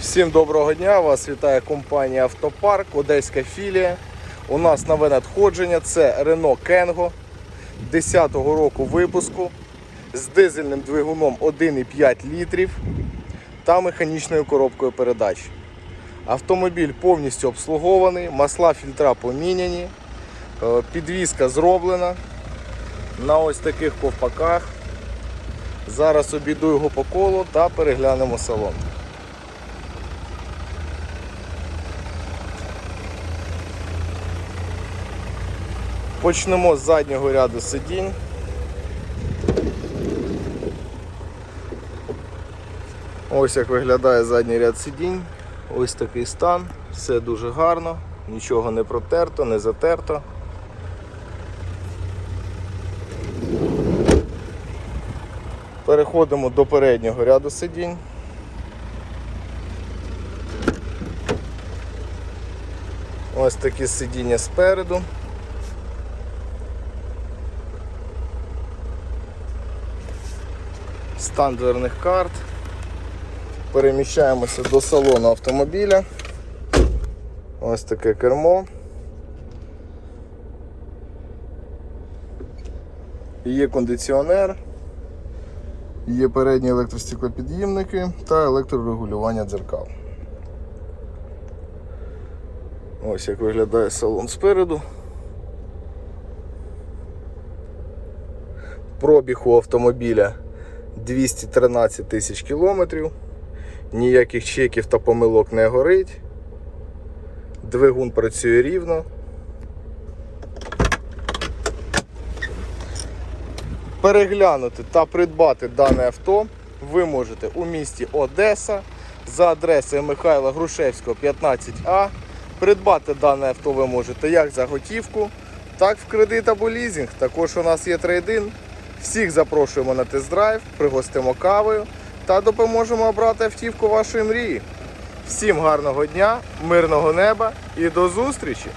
Всім доброго дня! Вас вітає компанія Автопарк, Одеська філія. У нас нове надходження це Renault Kengo 10-го року випуску з дизельним двигуном 1,5 літрів та механічною коробкою передач. Автомобіль повністю обслугований, масла фільтра поміняні, е, підвізка зроблена на ось таких ковпаках. Зараз обійду його по колу та переглянемо салон. Почнемо з заднього ряду сидінь. Ось як виглядає задній ряд сидінь. Ось такий стан. Все дуже гарно, нічого не протерто, не затерто. Переходимо до переднього ряду сидінь. Ось такі сидіння спереду. Стан дверних карт. Переміщаємося до салону автомобіля. Ось таке кермо. Є кондиціонер, є передні електростеклопід'ємники та електрорегулювання дзеркал. Ось як виглядає салон спереду. Пробіг у автомобіля 213 тисяч кілометрів. Ніяких чеків та помилок не горить. Двигун працює рівно. Переглянути та придбати дане авто ви можете у місті Одеса за адресою Михайла Грушевського 15А. Придбати дане авто ви можете як за готівку, так в кредит або лізинг. Також у нас є трейдин. Всіх запрошуємо на тест-драйв, пригостимо кавою та допоможемо обрати автівку вашої мрії. Всім гарного дня, мирного неба і до зустрічі!